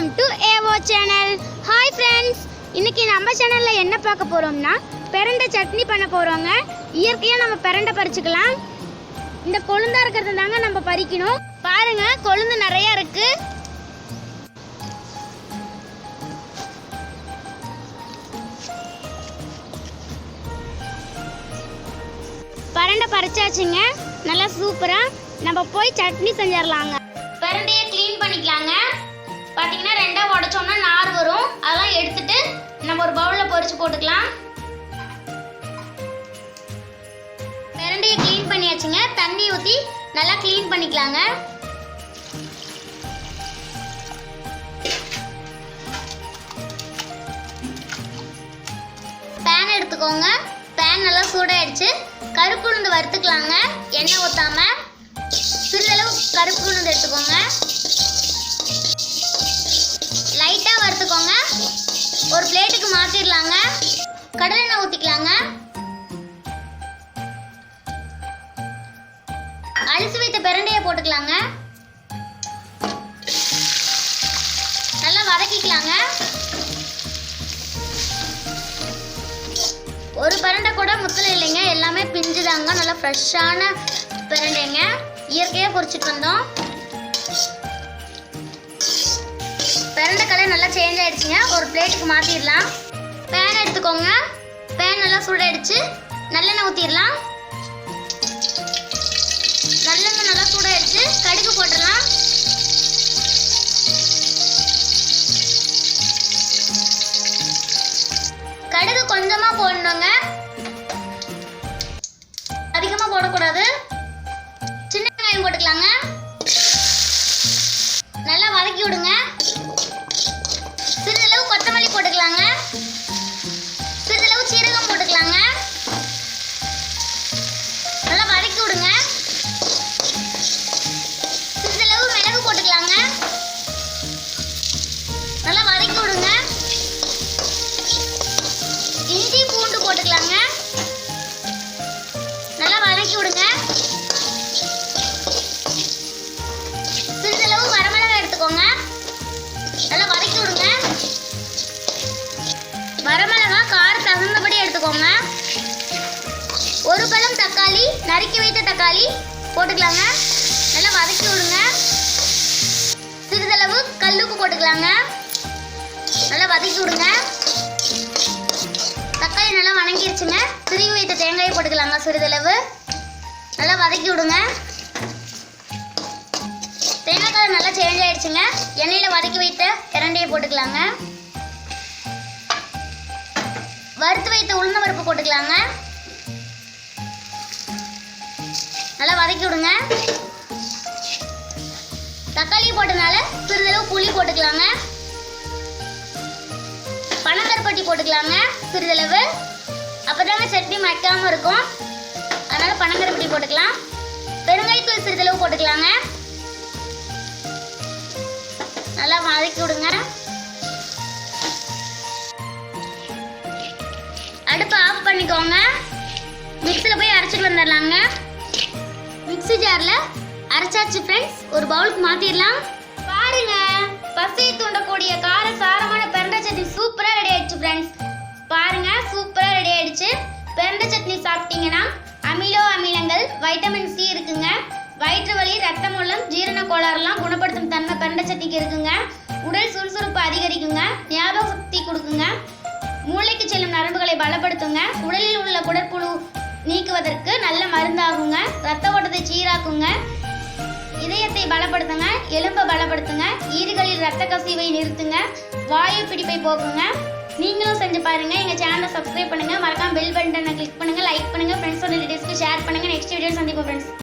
Welcome to AO channel hi friends இன்னைக்கு நம்ம சேனலில் என்ன பார்க்க போகிறோம்னா பெரண்டை சட்னி பண்ண போகிறோங்க இயற்கையாக நம்ம பெரண்டை பறிச்சுக்கலாம். இந்த கொழுந்தா இருக்கிறது தாங்க நம்ம பறிக்கணும். பாருங்க கொழுந்து நிறைய இருக்கு. பரண்டை பறிச்சாச்சுங்க. நல்லா சூப்பராக நம்ம போய் சட்னி செஞ்சிடலாங்க பரண்டையை க்ளீன் பண்ணிக்கலாங்க. பார்த்தீங்கன்னா ரெண்டாக உடச்சோம்னா நார் வரும். அதெல்லாம் எடுத்துட்டு நம்ம ஒரு பவுலில் பொறிச்சு போட்டுக்கலாம். பிரண்டையை க்ளீன் பண்ணியாச்சுங்க. தண்ணி ஊற்றி நல்லா க்ளீன் பண்ணிக்கலாங்க. பேன் எடுத்துக்கோங்க. பேன் நல்லா சூடாயிடுச்சு. கருப்பு உளுந்து வறுத்துக்கலாங்க. எண்ணெய் ஊற்றாம சிறிதளவு கருப்பு உளுந்து எடுத்துக்கோங்க. வறுத்துக்கோங்க ஒரு பிளேட்டுக்கு மாற்றிடலாங்க கடலெண்ணெய் ஊற்றிக்கலாங்க அரிசி வைத்த பிரண்டையை போட்டுக்கலாங்க. நல்லா வதக்கிக்கலாங்க. ஒரு பிரண்டை கூட முத்தல் இல்லைங்க. எல்லாமே பிஞ்சு தாங்க நல்லா ஃப்ரெஷ்ஷான பிரண்டைங்க. இயற்கையாக பொறிச்சிட்டு வந்தோம். கலர் நல்லா சேஞ்ச் ஆகிடுச்சிங்க ஒரு பிளேட்டுக்கு மாற்றிடலாம் பேன் எடுத்துக்கோங்க. பேன் நல்லா சூடாயிடுச்சு. நல்லெண்ணெய் ஊற்றிடலாம் நல்லெண்ணெய் நல்லா சூடாயிடுச்சு. கடுகு போட்டுடலாம். கடுகு கொஞ்சமாக போடணுங்க. நல்லா வதக்கி விடுங்க. வரமிளகா கார தகுந்தபடி எடுத்துக்கோங்க. ஒரு பழம் தக்காளி நறுக்கி வைத்த தக்காளி போட்டுக்கலாங்க. நல்லா வதக்கி விடுங்க. சிறிதளவு கல்லுப்பு போட்டுக்கலாங்க. நல்லா வதக்கி விடுங்க. தக்காளி நல்லா வணங்கிருச்சுங்க. திருவி வைத்த தேங்காயை போட்டுக்கலாங்க சிறிதளவு. நல்லா வதக்கி விடுங்க. தேங்காய் கலர் நல்லா சேஞ்ச் ஆயிடுச்சுங்க. எண்ணெயில் வதக்கி வைத்த பிரண்டையை போட்டுக்கலாங்க. வறுத்து வைத்த உளுந்த பருப்பு போட்டுக்கலாங்க. நல்லா வதக்கி விடுங்க. தக்காளி போட்டனால சிறிதளவு புளி போட்டுக்கலாங்க. பனங்கருப்பட்டி போட்டுக்கலாங்க சிறிதளவு. அப்போதாங்க சட்னி மக்காமல் இருக்கும். அதனால் பனங்கருப்பட்டி போட்டுக்கலாம். பெருங்காயத்தூள் சிறிதளவு போட்டுக்கலாங்க. வதக்கி விடுங்க அடுப்பை ஆஃப் பண்ணிக்கோங்க. மிக்சியில் போய் அரைச்சிட்டு வந்துடலாங்க. மிக்ஸி ஜாரில் அரைச்சாச்சு ஃப்ரெண்ட்ஸ் ஒரு பவுலுக்கு மாற்றிடலாம் பாருங்க பசியை தூண்டக்கூடிய கார சாரமான பெரண்டை சட்னி சூப்பராக ரெடி ஆயிடுச்சு ஃப்ரெண்ட்ஸ் பாருங்க சூப்பராக ரெடி ஆயிடுச்சு. பெரண்டை சட்னி சாப்பிட்டீங்கன்னா அமிலோ அமிலங்கள் வைட்டமின் சி இருக்குங்க. வயிற்று வலி ரத்தம் மூலம் ஜீரண கோளாறுலாம் குணப்படுத்தும் தன்மை பெரண்டை சட்னிக்கு இருக்குங்க. கொடுக்குங்க ஞாபக சக்தி கொடுக்குங்க. மூளைக்கு செல்லும் நரம்புகளை பலப்படுத்துங்க. உடலில் உள்ள குடற்புழு நீக்குவதற்கு நல்ல மருந்தாகுங்க. ரத்த ஓட்டத்தை சீராக்குங்க. இதயத்தை பலப்படுத்துங்க எலும்பை பலப்படுத்துங்க. ஈறுகளில் ரத்த கசிவை நிறுத்துங்க. வாயு பிடிப்பை போக்குங்க. நீங்களும் செஞ்சு பாருங்க. எங்க சேனலை சப்ஸ்கிரைப் பண்ணுங்க. மறக்காம பெல் பட்டனை கிளிக் பண்ணுங்க. லைக் பண்ணுங்க. ஃப்ரெண்ட்ஸோட ரிலேட்டிவ்ஸ்க்கு ஷேர் பண்ணுங்க. நெக்ஸ்ட் வீடியோ சந்திப்போம் ஃப்ரெண்ட்ஸ்